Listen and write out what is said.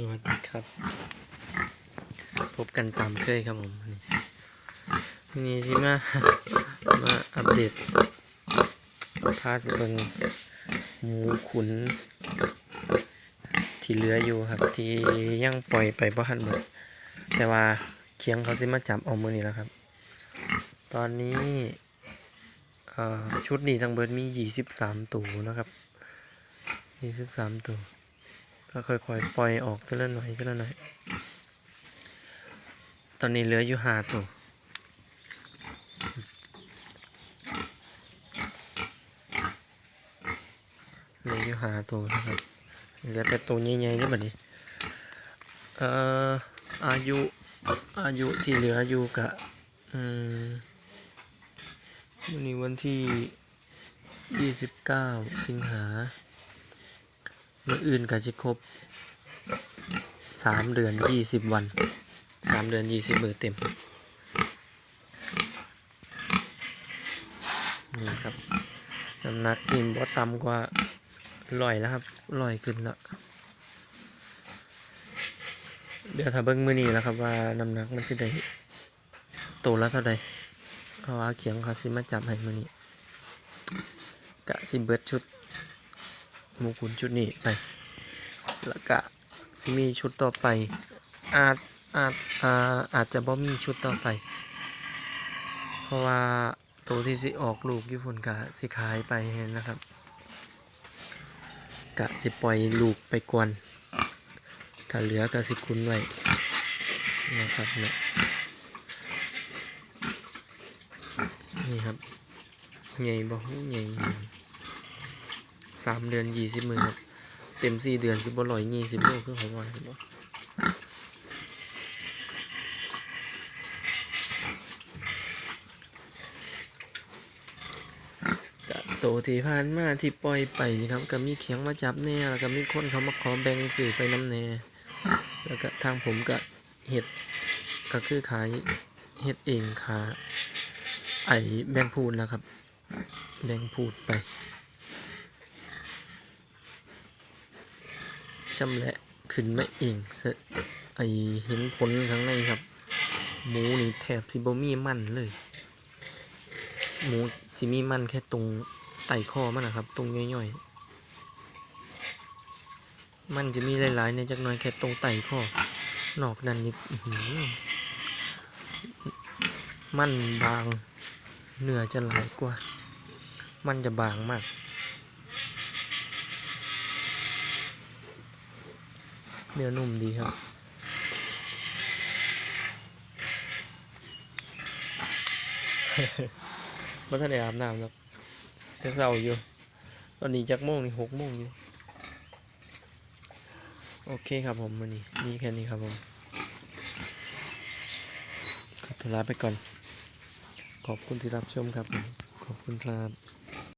สวัสดีครับ พบกันตามเคยครับผมวันนี่ที่มามาอัปเดตพาสเบิงหมูขุน ที่เหลืออยู่ครับ ที่ยังปล่อยไปบ่ทันหมด แต่ว่าเคียงเขาสิมาจับเอามือนี่แล้วครับ ตอนนี้ชุดนี้ทั้งเบิร์ดมียี่สิบสามตัวนะครับยี่สิบสามตัว ก็ค่อยๆปล่อยออกทีละหน่อยทีละหน่อย ตอนนี้เหลืออยู่หาตัวเหลืออยู่หาตัวนะครับเหลือแต่ตัวใหญ่ๆนี่แบบนี้เอ่ออายุอายุที่เหลืออยู่กะอืมวันนี้วันที่ยี่สิบเก้าสิงหา มื่ออื่นก็จะครบสามเดือนยี่สิบวันสามเดือนยี่สิบมือเต็ม นี่ครับน้ำหนักกินบ่ต่ำกว่าลอยแล้วครับลอยขึ้นแล้วเดี๋ยวถ้าเบิ้งมือนี้แล้วครับว่าน้ำหนักมันจะได้โตแล้วเท่าใดเพราะว่าเขียงเขาสิมาจับให้มือนี้กะสิเบิดชุด มูขุนชุดนี้ไป แล้วก็สิมีชุดต่อไป อาจอาจอาอาจจะบ่มีชุดต่อไป เพราะว่าตัวที่สิออกลูกญี่ปุ่นกะสิขายไปนะครับกะสิปล่อยลูกไปกวนถ้าเหลือก็สิคุนไว้นะครับเนี่ยนี่ครับใหญ่บ่ฮู้ใหญ่ สามเดือนยี่สิบมือครับ เต็มสี่เดือนสิบร้อยยี่สิบโลคือเขาว่าเห็นบ่ก็โตที่ผ่านมาที่ปล่อยไปนี่ครับ ก็มีเขียงมาจับแน่แล้วก็มีคนเขามาขอแบ่งสื่อไปน้ำแน่แล้วก็ทางผมก็เห็ดก็คือขายเห็ดเองค่ะไอแบ่งพูดนะครับ แบ่งพูดไป ชำแหละขึ้นมาเองเไอเห็นผลข้างในครับ หมูนี่แทบสิบมีมันเลย หมูสิมีมันแค่ตรงไตคอมันนะครับ ตรงย่อยๆ มันจะมีหลายๆในจักน้อยแค่ตรงไตคอนอกนั้นนี่หืมันบางเนื้อจะหลายกว่า มันจะบางมาก เนื้อนุ่มดีครับบ่ทันได้อาบน้ำแล้วแต่เช้าอยู่ ตอนนี้จักโมงนี่หกโมงอยู่ โอเคครับผมวันนี้มีแค่นี้ครับผมขอตัวลาไปก่อน ขอบคุณที่รับชมครับ ขอบคุณครับ